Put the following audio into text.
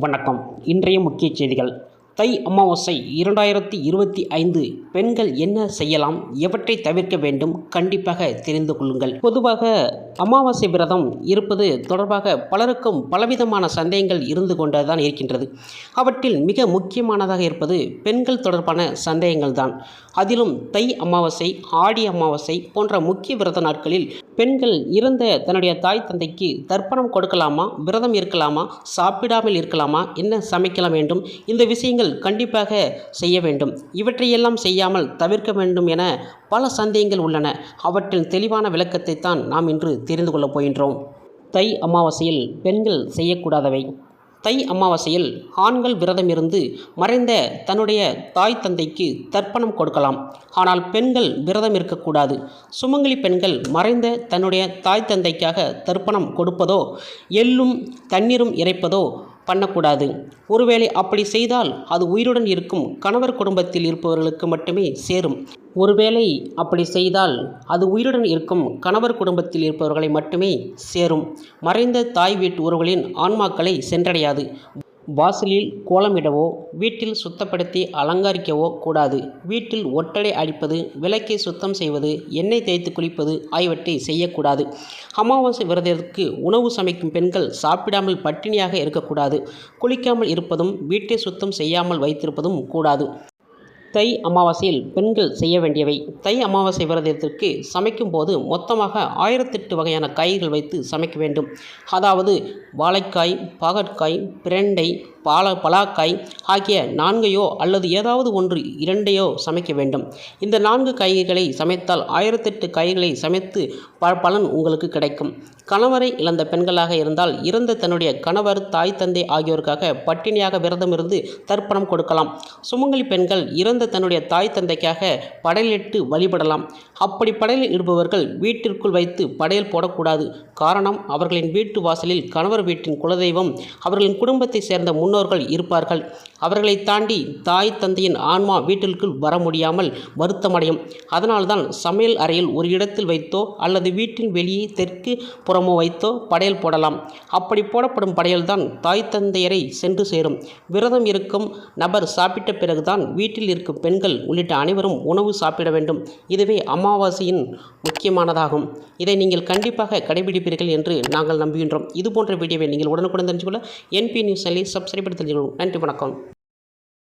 வணக்கம். இன்றைய முக்கிய செய்திகள். தை அமாவாசை இரண்டாயிரத்தி இருபத்தி ஐந்து. பெண்கள் என்ன செய்யலாம்? எவற்றை தவிர்க்க வேண்டும்? கண்டிப்பாக தெரிந்து கொள்ளுங்கள். பொதுவாக அமாவாசை விரதம் இருப்பது தொடர்பாக பலருக்கும் பலவிதமான சந்தேகங்கள் இருந்து கொண்டுதான் இருக்கின்றது. அவற்றில் மிக முக்கியமானதாக இருப்பது பெண்கள் தொடர்பான சந்தேகங்கள் தான் அதிலும் தை அமாவாசை ஆடி அமாவாசை போன்ற முக்கிய விரத நாட்களில் பெண்கள் இறந்த தன்னுடைய தாய் தந்தைக்கு தர்ப்பணம் கொடுக்கலாமா? விரதம் இருக்கலாமா? சாப்பிடாமல் இருக்கலாமா? என்ன சமைக்கலாம் வேண்டும்? இந்த விஷயங்கள் கண்டிப்பாக செய்ய வேண்டும். இவற்றையெல்லாம் செய்யாமல் தவிர்க்க வேண்டும் என பல சந்தேகங்கள் உள்ளன. அவற்றின் தெளிவான விளக்கத்தை தான் நாம் இன்று தெரிந்து கொள்ளப் போகின்றோம். தை அமாவாசையில் பெண்கள் செய்யக்கூடாதவை. தை அமாவாசையில் ஆண்கள் விரதம் இருந்து மறைந்த தன்னுடைய தாய் தந்தைக்கு தர்ப்பணம் கொடுக்கலாம். ஆனால் பெண்கள் விரதம் இருக்கக்கூடாது. சுமங்கலி பெண்கள் மறைந்த தன்னுடைய தாய் தந்தைக்காக தர்ப்பணம் கொடுப்பதோ எள்ளும் தண்ணீரும் இறைப்பதோ பண்ணக்கூடாது. ஒருவேளை அப்படி செய்தால் அது உயிருடன் இருக்கும். கணவர் குடும்பத்தில் இருப்பவர்களுக்கு மட்டுமே சேரும். ஒருவேளை அப்படி செய்தால் அது உயிருடன் இருக்கும். கணவர் குடும்பத்தில் இருப்பவர்களை மட்டுமே சேரும். மறைந்த தாய் வீட்டு உறவுகளின் ஆன்மாக்களை சென்றடையாது. வாசலில் கோலமிடவோ வீட்டில் சுத்தப்படுத்தி அலங்கரிக்கவோ கூடாது. வீட்டில் ஒட்டடை அடிப்பது விளக்கை சுத்தம் செய்வது எண்ணெய் தேய்த்து குளிப்பது ஆகியவற்றை செய்யக்கூடாது. அமாவாசை விரதத்திற்கு உணவு சமைக்கும் பெண்கள் சாப்பிடாமல் பட்டினியாக இருக்கக்கூடாது. குளிக்காமல் இருப்பதும் வீட்டை சுத்தம் செய்யாமல் வைத்திருப்பதும் கூடாது. தை அமாவாசையில் பெண்கள் செய்ய வேண்டியவை. தை அமாவாசை விரதத்திற்கு சமைக்கும் போது மொத்தமாக ஆயிரத்தெட்டு வகையான காய்கள் வைத்து சமைக்க வேண்டும். அதாவது வாழைக்காய் பாகற்காய் பிரண்டை பால பலாக்காய் ஆகிய நான்கையோ அல்லது ஏதாவது ஒன்று இரண்டையோ சமைக்க வேண்டும். இந்த நான்கு காய்கறிகளை சமைத்தால் ஆயிரத்தெட்டு காய்களை சமைத்து ப பலன் உங்களுக்கு கிடைக்கும். கணவரை இழந்த பெண்களாக இருந்தால் இறந்த தன்னுடைய கணவர் தாய் தந்தை ஆகியோருக்காக பட்டினியாக விரதம் இருந்து தர்ப்பணம் கொடுக்கலாம். சுமங்கலி பெண்கள் இறந்த தன்னுடைய தாய் தந்தைக்காக படையலிட்டு வழிபடலாம். அப்படி படையல் இடுபவர்கள் வீட்டிற்குள் வைத்து படையல் போடக்கூடாது. காரணம் அவர்களின் வீட்டு வாசலில் கணவர் வீட்டின் குலதெய்வம் அவர்களின் குடும்பத்தை சேர்ந்த முன்னோர்கள் இருப்பார்கள். அவர்களை தாண்டி தாய் தந்தையின் ஆன்மா வீட்டிற்குள் வர முடியாமல் வருத்தமடையும். அதனால்தான் சமையல் அறையில் ஒரு இடத்தில் வைத்தோ அல்லது வீட்டின் வெளியே தெற்கு புறமோ வைத்தோ படையல் போடலாம். அப்படி போடப்படும் படையல்தான் தாய் தந்தையரை சென்று சேரும். விரதம் இருக்கும் நபர் சாப்பிட்ட பிறகுதான் வீட்டில் இருக்கும் பெண்கள் உள்ளிட்ட அனைவரும் உணவு சாப்பிட வேண்டும். இதுவே அமாவாசையின் முக்கியமானதாகும். இதை நீங்கள் கண்டிப்பாக கடைபிடிப்பீர்கள் என்று நாங்கள் நம்புகின்றோம். இது போன்ற வீடியோவை நீங்கள் உடனுக்குடன் தெரிஞ்சுக்கொள்ள என்பி நியூஸ் சேனலை சப்ஸ்கிரைப் பண்ணி தெரிஞ்சுக்கணும் நன்றி வணக்கம்.